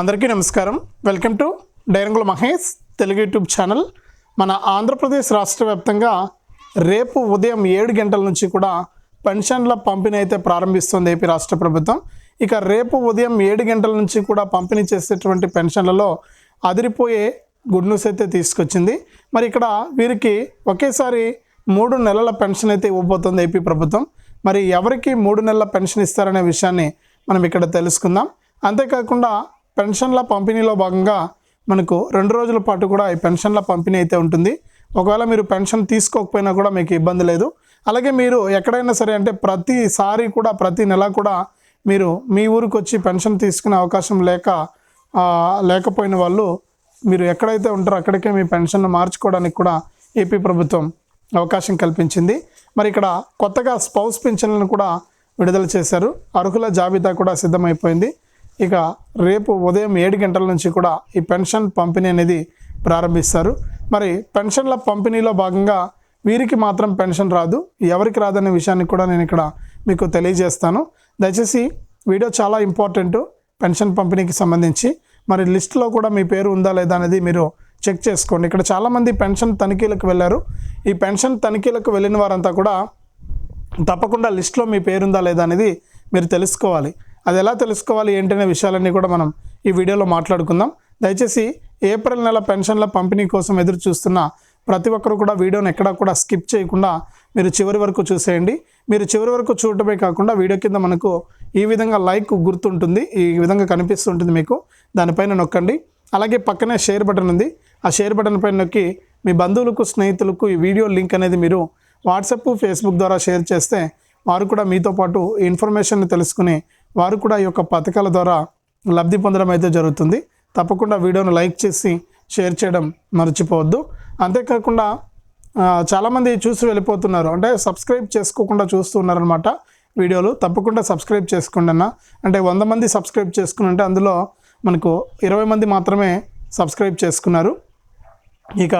అందరికీ నమస్కారం. Welcome to డైరంగుల మహేష్ తెలుగు యూట్యూబ్ ఛానల్. మన ఆంధ్రప్రదేశ్ రాష్ట్ర వ్యాప్తంగా రేపు ఉదయం ఏడు గంటల నుంచి కూడా పెన్షన్ల పంపిణీ అయితే ప్రారంభిస్తుంది ఏపీ రాష్ట్ర ప్రభుత్వం. ఇక రేపు ఉదయం ఏడు గంటల నుంచి కూడా పంపిణీ చేసేటువంటి పెన్షన్లలో అదిరిపోయే గుడ్ న్యూస్ అయితే తీసుకొచ్చింది. మరి ఇక్కడ వీరికి ఒకేసారి మూడు నెలల పెన్షన్ అయితే ఇవ్వబోతుంది ఏపీ ప్రభుత్వం. మరి ఎవరికి మూడు నెలల పెన్షన్ ఇస్తారనే విషయాన్ని మనం ఇక్కడ తెలుసుకుందాం. అంతేకాకుండా పెన్షన్ల పంపిణీలో భాగంగా మనకు రెండు రోజుల పాటు కూడా ఈ పెన్షన్ల పంపిణీ అయితే ఉంటుంది. ఒకవేళ మీరు పెన్షన్ తీసుకోకపోయినా కూడా మీకు ఇబ్బంది లేదు. అలాగే మీరు ఎక్కడైనా సరే అంటే ప్రతిసారి కూడా ప్రతి నెల కూడా మీరు మీ ఊరికి వచ్చి పెన్షన్ తీసుకునే అవకాశం లేక లేకపోయిన వాళ్ళు మీరు ఎక్కడైతే ఉంటారో అక్కడికే మీ పెన్షన్ను మార్చుకోవడానికి కూడా ఏపీ ప్రభుత్వం అవకాశం కల్పించింది. మరి ఇక్కడ కొత్తగా స్పౌస్ పెన్షన్లను కూడా విడుదల చేశారు. అర్హుల జాబితా కూడా సిద్ధమైపోయింది. ఇక రేపు ఉదయం ఏడు గంటల నుంచి కూడా ఈ పెన్షన్ పంపిణీ అనేది ప్రారంభిస్తారు. మరి పెన్షన్ల పంపిణీలో భాగంగా వీరికి మాత్రం పెన్షన్ రాదు ఎవరికి రాదనే విషయాన్ని కూడా నేను ఇక్కడ మీకు తెలియజేస్తాను. దయచేసి వీడియో చాలా ఇంపార్టెంట్ పెన్షన్ పంపిణీకి సంబంధించి. మరి లిస్టులో కూడా మీ పేరు ఉందా లేదా అనేది మీరు చెక్ చేసుకోండి. ఇక్కడ చాలామంది పెన్షన్ తనిఖీలకు వెళ్ళారు. ఈ పెన్షన్ తనిఖీలకు వెళ్ళిన వారంతా కూడా తప్పకుండా లిస్ట్లో మీ పేరుందా లేదా అనేది మీరు తెలుసుకోవాలి. అది ఎలా తెలుసుకోవాలి ఏంటనే విషయాలన్నీ కూడా మనం ఈ వీడియోలో మాట్లాడుకుందాం. దయచేసి ఏప్రిల్ నెల పెన్షన్ల పంపిణీ కోసం ఎదురు చూస్తున్న ప్రతి ఒక్కరు కూడా వీడియోని ఎక్కడా కూడా స్కిప్ చేయకుండా మీరు చివరి వరకు చూసేయండి. మీరు చివరి వరకు చూడటమే కాకుండా వీడియో కింద మనకు ఈ విధంగా లైక్ గుర్తుంటుంది. ఈ విధంగా కనిపిస్తుంటుంది మీకు. దానిపైన నొక్కండి. అలాగే పక్కనే షేర్ బటన్ ఉంది. ఆ షేర్ బటన్ పైన నొక్కి మీ బంధువులకు స్నేహితులకు ఈ వీడియో లింక్ అనేది మీరు వాట్సాప్ ఫేస్బుక్ ద్వారా షేర్ చేస్తే వారు కూడా మీతో పాటు ఈ ఇన్ఫర్మేషన్ తెలుసుకుని వారు కూడా ఈ యొక్క పథకాల ద్వారా లబ్ధి పొందడం అయితే జరుగుతుంది. తప్పకుండా వీడియోను లైక్ చేసి షేర్ చేయడం మర్చిపోవద్దు. అంతేకాకుండా చాలామంది చూసి వెళ్ళిపోతున్నారు. అంటే సబ్స్క్రైబ్ చేసుకోకుండా చూస్తున్నారనమాట వీడియోలు. తప్పకుండా సబ్స్క్రైబ్ చేసుకోండి అన్న. అంటే వంద మంది సబ్స్క్రైబ్ చేసుకుని ఉంటే అందులో మనకు ఇరవై మంది మాత్రమే సబ్స్క్రైబ్ చేసుకున్నారు. ఇక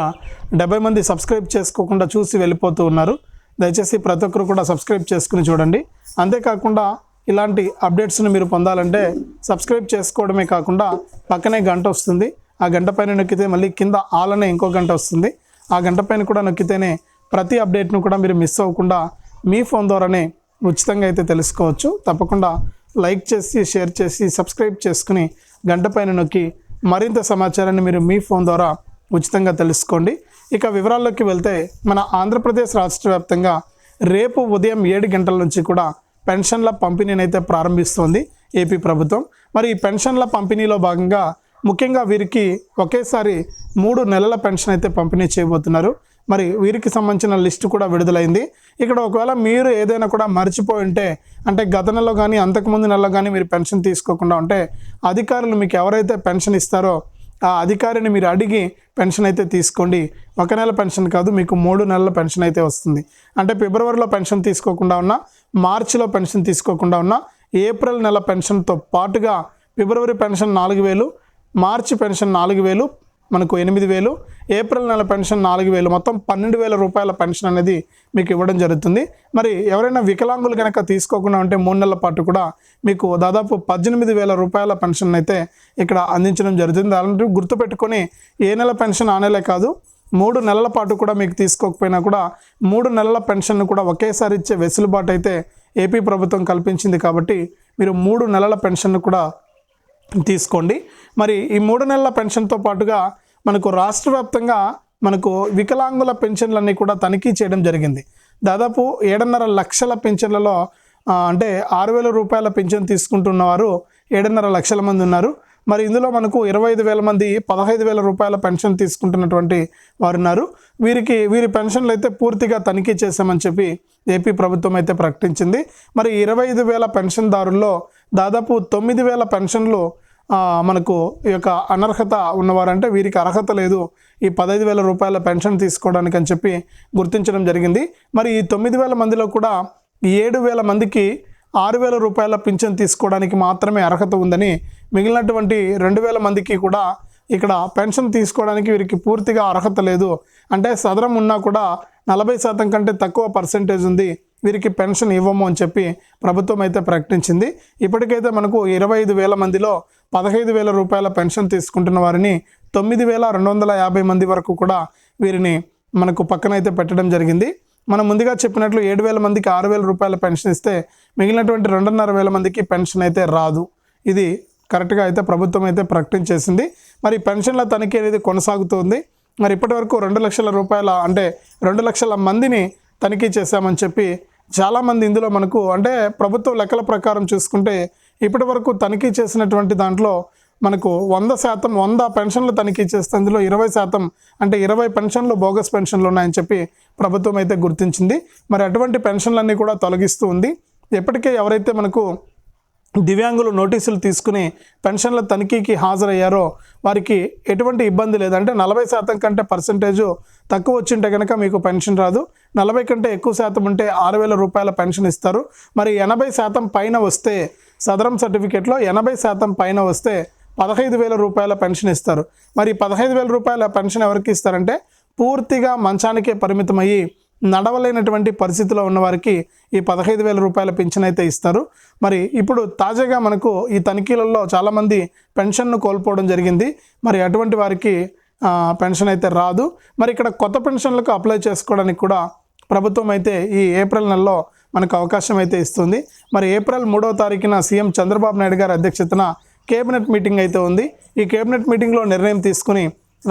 డెబ్బై మంది సబ్స్క్రైబ్ చేసుకోకుండా చూసి వెళ్ళిపోతూ ఉన్నారు. దయచేసి ప్రతి ఒక్కరు కూడా సబ్స్క్రైబ్ చేసుకుని చూడండి. అంతేకాకుండా ఇలాంటి అప్డేట్స్ని మీరు పొందాలంటే సబ్స్క్రైబ్ చేసుకోవడమే కాకుండా పక్కనే గంట వస్తుంది. ఆ గంట పైన నొక్కితే మళ్ళీ కింద ఆల్ అనే ఇంకో గంట వస్తుంది. ఆ గంట పైన కూడా నొక్కితేనే ప్రతి అప్డేట్ను కూడా మీరు మిస్ అవ్వకుండా మీ ఫోన్ ద్వారానే ఉచితంగా అయితే తెలుసుకోవచ్చు. తప్పకుండా లైక్ చేసి షేర్ చేసి సబ్స్క్రైబ్ చేసుకుని గంట పైన నొక్కి మరింత సమాచారాన్ని మీరు మీ ఫోన్ ద్వారా ఉచితంగా తెలుసుకోండి. ఇక వివరాల్లోకి వెళ్తే మన ఆంధ్రప్రదేశ్ రాష్ట్ర వ్యాప్తంగా రేపు ఉదయం ఏడు గంటల నుంచి కూడా పెన్షన్ల పంపిణీని అయితే ప్రారంభిస్తోంది ఏపీ ప్రభుత్వం. మరి ఈ పెన్షన్ల పంపిణీలో భాగంగా ముఖ్యంగా వీరికి ఒకేసారి మూడు నెలల పెన్షన్ అయితే పంపిణీ చేయబోతున్నారు. మరి వీరికి సంబంధించిన లిస్టు కూడా విడుదలైంది. ఇక్కడ ఒకవేళ మీరు ఏదైనా కూడా మర్చిపోయి ఉంటే అంటే గత నెలలో కానీ అంతకుముందు నెలలో కానీ మీరు పెన్షన్ తీసుకోకుండా ఉంటే అధికారులు మీకు ఎవరైతే పెన్షన్ ఇస్తారో ఆ అధికారిని మీరు అడిగి పెన్షన్ అయితే తీసుకోండి. ఒక నెల పెన్షన్ కాదు మీకు మూడు నెలల పెన్షన్ అయితే వస్తుంది. అంటే ఫిబ్రవరిలో పెన్షన్ తీసుకోకుండా ఉన్నా మార్చిలో పెన్షన్ తీసుకోకుండా ఉన్నా ఏప్రిల్ నెల పెన్షన్తో పాటుగా ఫిబ్రవరి పెన్షన్ నాలుగు వేలు మార్చి పెన్షన్ నాలుగు వేలు మనకు ఎనిమిది వేలు ఏప్రిల్ నెల పెన్షన్ నాలుగు వేలు మొత్తం పన్నెండు వేల రూపాయల పెన్షన్ అనేది మీకు ఇవ్వడం జరుగుతుంది. మరి ఎవరైనా వికలాంగులు కనుక తీసుకోకుండా ఉంటే మూడు నెలల పాటు కూడా మీకు దాదాపు పద్దెనిమిది వేల రూపాయల పెన్షన్ అయితే ఇక్కడ అందించడం జరుగుతుంది. అలాంటివి గుర్తుపెట్టుకొని ఏ నెల పెన్షన్ ఆ నెలే కాదు మూడు నెలల పాటు కూడా మీకు తీసుకోకపోయినా కూడా మూడు నెలల పెన్షన్ కూడా ఒకేసారి ఇచ్చే వెసులుబాటు అయితే ఏపీ ప్రభుత్వం కల్పించింది కాబట్టి మీరు మూడు నెలల పెన్షన్ కూడా తీసుకోండి. మరి ఈ మూడు నెలల పెన్షన్తో పాటుగా మనకు రాష్ట్ర వ్యాప్తంగా మనకు వికలాంగుల పెన్షన్లన్నీ కూడా తనిఖీ చేయడం జరిగింది. దాదాపు ఏడున్నర లక్షల పెన్షన్లలో అంటే ఆరు వేల రూపాయల పెన్షన్ తీసుకుంటున్న వారు ఏడున్నర లక్షల మంది ఉన్నారు. మరి ఇందులో మనకు ఇరవై ఐదు వేల మంది పదహైదు వేల రూపాయల పెన్షన్ తీసుకుంటున్నటువంటి వారు ఉన్నారు. వీరికి వీరి పెన్షన్లు అయితే పూర్తిగా తనిఖీ చేశామని చెప్పి ఏపీ ప్రభుత్వం అయితే ప్రకటించింది. మరి ఇరవై ఐదు వేల పెన్షన్దారుల్లో దాదాపు తొమ్మిది వేల పెన్షన్లు మనకు ఈ యొక్క అనర్హత ఉన్నవారంటే వీరికి అర్హత లేదు. ఈ పదహైదు వేల రూపాయల పెన్షన్ తీసుకోవడానికి అని చెప్పి గుర్తించడం జరిగింది. మరి ఈ తొమ్మిది వేల మందిలో కూడా ఏడు వేల మందికి ఆరు వేల రూపాయల పింఛన్ తీసుకోవడానికి మాత్రమే అర్హత ఉందని మిగిలినటువంటి రెండు వేల మందికి కూడా ఇక్కడ పెన్షన్ తీసుకోవడానికి వీరికి పూర్తిగా అర్హత లేదు. అంటే సదరం ఉన్నా కూడా నలభై శాతం కంటే తక్కువ పర్సెంటేజ్ ఉంది. వీరికి పెన్షన్ ఇవ్వము అని చెప్పి ప్రభుత్వం అయితే ప్రకటించింది. ఇప్పటికైతే మనకు ఇరవై ఐదు వేల మందిలో పదహైదు వేల రూపాయల పెన్షన్ తీసుకుంటున్న వారిని తొమ్మిది వేల రెండు వందల యాభై మంది వరకు కూడా వీరిని మనకు పక్కనైతే పెట్టడం జరిగింది. మనం ముందుగా చెప్పినట్లు ఏడు వేల మందికి ఆరు వేల రూపాయల పెన్షన్ ఇస్తే మిగిలినటువంటి రెండున్నర వేల మందికి పెన్షన్ అయితే రాదు. ఇది కరెక్ట్గా అయితే ప్రభుత్వం అయితే ప్రకటించేసింది మరి పెన్షన్ల తనిఖీ అనేది కొనసాగుతుంది. మరి ఇప్పటివరకు రెండు లక్షల రూపాయల అంటే రెండు లక్షల మందిని తనిఖీ చేశామని చెప్పి చాలామంది ఇందులో మనకు అంటే ప్రభుత్వ లెక్కల ప్రకారం చూసుకుంటే ఇప్పటి వరకు తనిఖీ చేసినటువంటి దాంట్లో మనకు వంద శాతం వంద పెన్షన్లు తనిఖీ చేస్తే అందులో ఇరవై శాతం అంటే ఇరవై పెన్షన్లు బోగస్ పెన్షన్లు ఉన్నాయని చెప్పి ప్రభుత్వం అయితే గుర్తించింది. మరి అటువంటి పెన్షన్లన్నీ కూడా తొలగిస్తూ ఉంది. ఎప్పటికే ఎవరైతే మనకు దివ్యాంగులు నోటీసులు తీసుకుని పెన్షన్ల తనిఖీకి హాజరయ్యారో వారికి ఎటువంటి ఇబ్బంది లేదంటే నలభై శాతం కంటే పర్సంటేజు తక్కువ వచ్చింటే కనుక మీకు పెన్షన్ రాదు. నలభై కంటే ఎక్కువ శాతం ఉంటే ఆరు వేల రూపాయల పెన్షన్ ఇస్తారు. మరి ఎనభై శాతం పైన వస్తే సదరం సర్టిఫికేట్లో ఎనభై శాతం పైన వస్తే పదహైదు వేల రూపాయల పెన్షన్ ఇస్తారు. మరి పదహైదు వేల రూపాయల పెన్షన్ ఎవరికి ఇస్తారంటే పూర్తిగా మంచానికే పరిమితమయ్యి నడవలేనటువంటి పరిస్థితిలో ఉన్నవారికి ఈ పదహైదు వేల రూపాయల పెన్షన్ అయితే ఇస్తారు. మరి ఇప్పుడు తాజాగా మనకు ఈ తనిఖీలలో చాలామంది పెన్షన్ను కోల్పోవడం జరిగింది. మరి అటువంటి వారికి పెన్షన్ అయితే రాదు. మరి ఇక్కడ కొత్త పెన్షన్లకు అప్లై చేసుకోవడానికి కూడా ప్రభుత్వం అయితే ఈ ఏప్రిల్ నెలలో మనకు అవకాశం అయితే ఇస్తుంది. మరి ఏప్రిల్ మూడవ తారీఖున సీఎం చంద్రబాబు నాయుడు గారి అధ్యక్షతన కేబినెట్ మీటింగ్ అయితే ఉంది. ఈ కేబినెట్ మీటింగ్లో నిర్ణయం తీసుకుని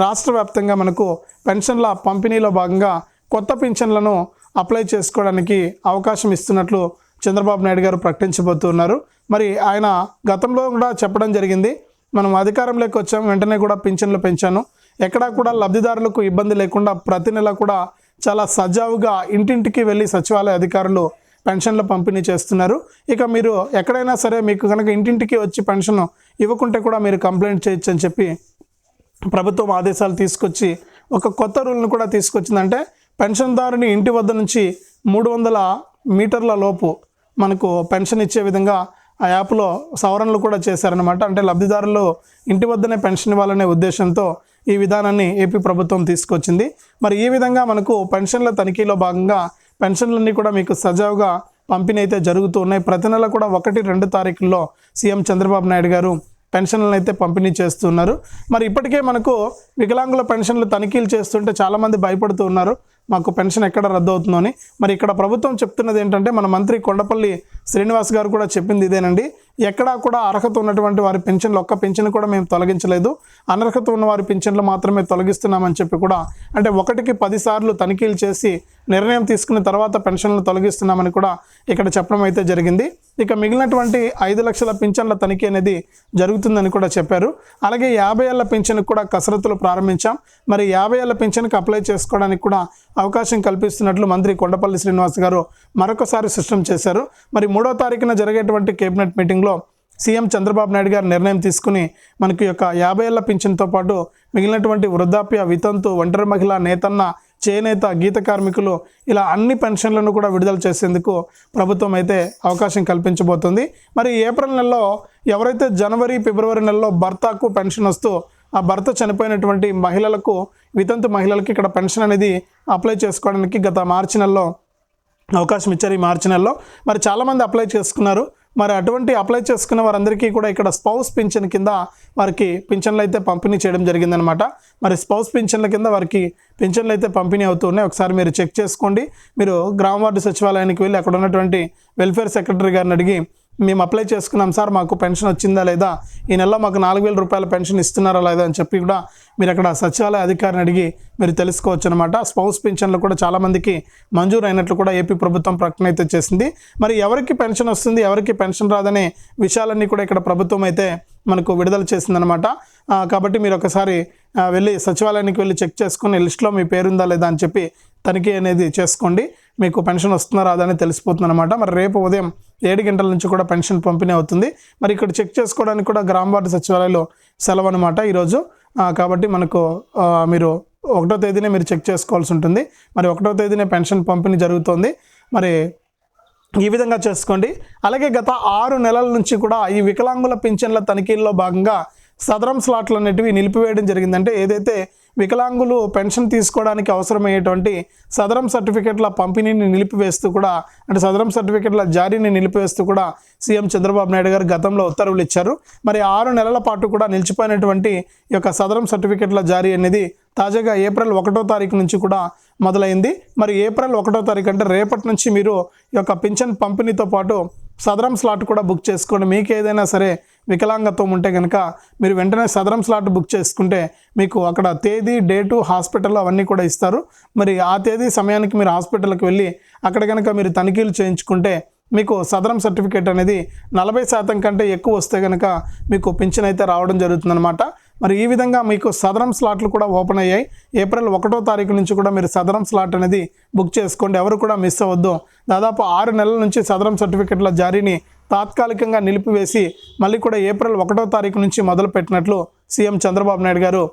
రాష్ట్ర వ్యాప్తంగా మనకు పెన్షన్ల పంపిణీలో భాగంగా కొత్త పింఛన్లను అప్లై చేసుకోవడానికి అవకాశం ఇస్తున్నట్లు చంద్రబాబు నాయుడు గారు ప్రకటించబోతున్నారు. మరి ఆయన గతంలో కూడా చెప్పడం జరిగింది. మనం అధికారంలోకి వచ్చాం వెంటనే కూడా పింఛన్లు పెంచాను. ఎక్కడా కూడా లబ్ధిదారులకు ఇబ్బంది లేకుండా ప్రతి నెల కూడా చాలా సజావుగా ఇంటింటికి వెళ్ళి సచివాలయ అధికారులు పెన్షన్ల పంపిణీ చేస్తున్నారు. ఇక మీరు ఎక్కడైనా సరే మీకు కనుక ఇంటింటికి వచ్చి పెన్షన్ ఇవ్వకుంటే కూడా మీరు కంప్లైంట్ చేయొచ్చు అని చెప్పి ప్రభుత్వం ఆదేశాలు తీసుకొచ్చి ఒక కొత్త రూల్ను కూడా తీసుకొచ్చిందంటే పెన్షన్దారుని ఇంటి వద్ద నుంచి మూడు వందల మీటర్ల లోపు మనకు పెన్షన్ ఇచ్చే విధంగా ఆ యాప్లో సవరణలు కూడా చేశారనమాట అంటే లబ్ధిదారులు ఇంటి వద్దనే పెన్షన్ ఇవ్వాలనే ఉద్దేశంతో ఈ విధానాన్ని ఏపీ ప్రభుత్వం తీసుకొచ్చింది. మరి ఈ విధంగా మనకు పెన్షన్ల తనిఖీలో భాగంగా పెన్షన్లన్నీ కూడా మీకు సజావుగా పంపిణీ అయితే జరుగుతూ ఉన్నాయి. ప్రతి నెల కూడా ఒకటి రెండు తారీఖుల్లో సీఎం చంద్రబాబు నాయుడు గారు పెన్షన్లను అయితే పంపిణీ చేస్తున్నారు మరి ఇప్పటికే మనకు వికలాంగుల పెన్షన్లు తనిఖీలు చేస్తుంటే చాలామంది భయపడుతూ ఉన్నారు. మాకు పెన్షన్ ఎక్కడ రద్దు అవుతుందో అని. మరి ఇక్కడ ప్రభుత్వం చెప్తున్నది ఏంటంటే మన మంత్రి కొండపల్లి శ్రీనివాస్ గారు కూడా చెప్పింది ఇదేనండి. ఎక్కడా కూడా అర్హత ఉన్నటువంటి వారి పెన్షన్లు ఒక్క పెన్షన్ కూడా మేము తొలగించలేదు. అనర్హత ఉన్న వారి పెన్షన్లు మాత్రమే తొలగిస్తున్నామని చెప్పి కూడా అంటే ఒకటికి పదిసార్లు తనిఖీలు చేసి నిర్ణయం తీసుకున్న తర్వాత పెన్షన్లు తొలగిస్తున్నామని కూడా ఇక్కడ చెప్పడం అయితే జరిగింది. ఇక మిగిలినటువంటి ఐదు లక్షల పింఛన్ల తనిఖీ అనేది జరుగుతుందని కూడా చెప్పారు. అలాగే యాభై ఏళ్ళ పింఛన్కి కూడా కసరత్తులు ప్రారంభించాం. మరి యాభై ఏళ్ళ పింఛన్కి అప్లై చేసుకోవడానికి కూడా అవకాశం కల్పిస్తున్నట్లు మంత్రి కొండపల్లి శ్రీనివాస్ గారు మరొకసారి స్పష్టం చేశారు. మరి మూడో తారీఖున జరిగేటువంటి కేబినెట్ మీటింగ్లో సీఎం చంద్రబాబు నాయుడు గారు నిర్ణయం తీసుకుని మనకి యొక్క యాభై ఏళ్ళ పింఛన్తో పాటు మిగిలినటువంటి వృద్ధాప్య వితంతు ఒంటరి మహిళ నేతన్న చేనేత గీత కార్మికులు ఇలా అన్ని పెన్షన్లను కూడా విడుదల చేసేందుకు ప్రభుత్వం అయితే అవకాశం కల్పించబోతుంది. మరి ఏప్రిల్ నెలలో ఎవరైతే జనవరి ఫిబ్రవరి నెలలో భర్తకు పెన్షన్ వస్తూ ఆ భర్త చనిపోయినటువంటి మహిళలకు వితంతు మహిళలకు ఇక్కడ పెన్షన్ అనేది అప్లై చేసుకోవడానికి గత మార్చి నెలలో అవకాశం ఇచ్చారు. ఈ మార్చి నెలలో మరి చాలామంది అప్లై చేసుకున్నారు. మరి అటువంటి అప్లై చేసుకున్న వారందరికీ కూడా ఇక్కడ స్పౌస్ పింఛన్ కింద వారికి పింఛన్లు అయితే పంపిణీ చేయడం జరిగిందనమాట మరి స్పౌస్ పింఛన్ల కింద వారికి పింఛన్లు అయితే పంపిణీ అవుతున్నాయి ఒకసారి మీరు చెక్ చేసుకోండి. మీరు గ్రామ వార్డు సచివాలయానికి వెళ్ళి అక్కడ ఉన్నటువంటి వెల్ఫేర్ సెక్రటరీ గారిని అడిగి మేము అప్లై చేసుకున్నాం సార్ మాకు పెన్షన్ వచ్చిందా లేదా? ఈ నెలలో మాకు నాలుగు వేల రూపాయల పెన్షన్ ఇస్తున్నారా లేదా? అని చెప్పి కూడా మీరు అక్కడ సచివాలయ అధికారిని అడిగి మీరు తెలుసుకోవచ్చు అనమాట స్పౌస్ పెన్షన్లు కూడా చాలామందికి మంజూరు అయినట్లు కూడా ఏపీ ప్రభుత్వం ప్రకటన అయితే చేసింది. మరి ఎవరికి పెన్షన్ వస్తుంది ఎవరికి పెన్షన్ రాదనే విషయాలన్నీ కూడా ఇక్కడ ప్రభుత్వం అయితే మనకు విడుదల చేసిందనమాట కాబట్టి మీరు ఒకసారి వెళ్ళి సచివాలయానికి వెళ్ళి చెక్ చేసుకుని లిస్ట్లో మీ పేరుందా లేదా అని చెప్పి తనిఖీ అనేది చేసుకోండి. మీకు పెన్షన్ వస్తుందా రాదా అని తెలిసిపోతుంది అనమాట మరి రేపు ఉదయం ఏడు గంటల నుంచి కూడా పెన్షన్ పంపిణీ అవుతుంది. మరి ఇక్కడ చెక్ చేసుకోవడానికి కూడా గ్రామ వార్డు సచివాలయంలో సెలవు అనమాట ఈరోజు. కాబట్టి మనకు మీరు ఒకటో తేదీనే మీరు చెక్ చేసుకోవాల్సి ఉంటుంది. మరి ఒకటో తేదీనే పెన్షన్ పంపిణీ జరుగుతుంది. మరి ఈ విధంగా చేసుకోండి. అలాగే గత ఆరు నెలల నుంచి కూడా ఈ వికలాంగుల పింఛన్ల తనిఖీల్లో భాగంగా సదరం స్లాట్లు అనేటివి నిలిపివేయడం జరిగిందంటే ఏదైతే వికలాంగులు పెన్షన్ తీసుకోవడానికి అవసరమయ్యేటువంటి సదరం సర్టిఫికెట్ల పంపిణీని నిలిపివేస్తూ కూడా అంటే సదరం సర్టిఫికెట్ల జారీని నిలిపివేస్తూ కూడా సీఎం చంద్రబాబు నాయుడు గారు గతంలో ఉత్తర్వులు ఇచ్చారు. మరి ఆరు నెలల పాటు కూడా నిలిచిపోయినటువంటి ఈ యొక్క సదరం సర్టిఫికెట్ల జారీ అనేది తాజాగా ఏప్రిల్ ఒకటో తారీఖు నుంచి కూడా మొదలైంది. మరి ఏప్రిల్ ఒకటో తారీఖు అంటే రేపటి నుంచి మీరు ఈ యొక్క పింఛన్ పంపిణీతో పాటు సదరం స్లాట్ కూడా బుక్ చేసుకోండి మీకు ఏదైనా సరే వికలాంగత్వం ఉంటే కనుక మీరు వెంటనే సదరం స్లాట్ బుక్ చేసుకుంటే మీకు అక్కడ తేదీ డేటు హాస్పిటల్ అవన్నీ కూడా ఇస్తారు. మరి ఆ తేదీ సమయానికి మీరు హాస్పిటల్కి వెళ్ళి అక్కడ కనుక మీరు తనిఖీలు చేయించుకుంటే మీకు సదరం సర్టిఫికేట్ అనేది నలభై శాతం కంటే ఎక్కువ వస్తే కనుక మీకు పింఛన్ అయితే రావడం జరుగుతుందన్నమాట. మరి ఈ విధంగా మీకు సదరం స్లాట్లు కూడా ఓపెన్ అయ్యాయి. ఏప్రిల్ ఒకటో తారీఖు నుంచి కూడా మీరు సదరం స్లాట్ అనేది బుక్ చేసుకోండి. ఎవరు కూడా మిస్ అవ్వద్దు. దాదాపు ఆరు నెలల నుంచి సదరం సర్టిఫికెట్ల జారీని తాత్కాలికంగా నిలిపివేసి మళ్ళీ కూడా ఏప్రిల్ ఒకటో తారీఖు నుంచి మొదలు పెట్టినట్లు సీఎం చంద్రబాబు నాయుడు గారు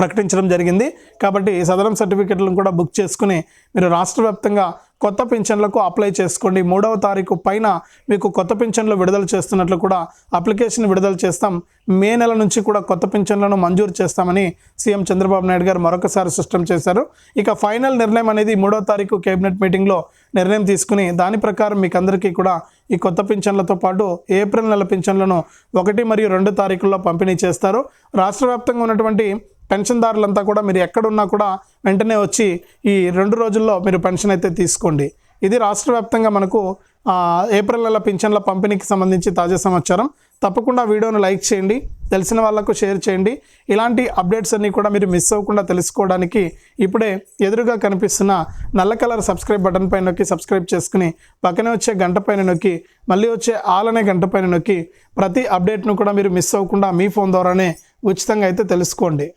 ప్రకటించడం జరిగింది. కాబట్టి సదరం సర్టిఫికెట్లను కూడా బుక్ చేసుకుని మీరు రాష్ట్ర వ్యాప్తంగా కొత్త పింఛన్లకు అప్లై చేసుకోండి. మూడవ తారీఖు పైన మీకు కొత్త పింఛన్లు విడుదల చేస్తున్నట్లు కూడా అప్లికేషన్ విడుదల చేస్తాం. మే నెల నుంచి కూడా కొత్త పింఛన్లను మంజూరు చేస్తామని సీఎం చంద్రబాబు నాయుడు గారు మరొకసారి స్పష్టం చేశారు. ఇక ఫైనల్ నిర్ణయం అనేది మూడవ తారీఖు కేబినెట్ మీటింగ్లో నిర్ణయం తీసుకుని దాని ప్రకారం మీకు అందరికీ కూడా ఈ కొత్త పింఛన్లతో పాటు ఏప్రిల్ నెల పింఛన్లను ఒకటి మరియు రెండు తారీఖుల్లో పంపిణీ చేస్తారు. రాష్ట్ర వ్యాప్తంగా ఉన్నటువంటి పెన్షన్దారులంతా కూడా మీరు ఎక్కడున్నా కూడా వెంటనే వచ్చి ఈ రెండు రోజుల్లో మీరు పెన్షన్ అయితే తీసుకోండి. ఇది రాష్ట్ర వ్యాప్తంగా మనకు ఏప్రిల్ నెల పింఛన్ల పంపిణీకి సంబంధించి తాజా సమాచారం. తప్పకుండా వీడియోను లైక్ చేయండి తెలిసిన వాళ్ళకు షేర్ చేయండి. ఇలాంటి అప్డేట్స్ అన్నీ కూడా మీరు మిస్ అవ్వకుండా తెలుసుకోవడానికి ఇప్పుడే ఎదురుగా కనిపిస్తున్న నల్ల కలర్ సబ్స్క్రైబ్ బటన్ పైన నొక్కి సబ్స్క్రైబ్ చేసుకుని పక్కనే వచ్చే గంట పైన నొక్కి మళ్ళీ వచ్చే ఆల్ అనే గంట పైన నొక్కి ప్రతి అప్డేట్ను కూడా మీరు మిస్ అవ్వకుండా మీ ఫోన్ ద్వారానే ఉచితంగా అయితే తెలుసుకోండి.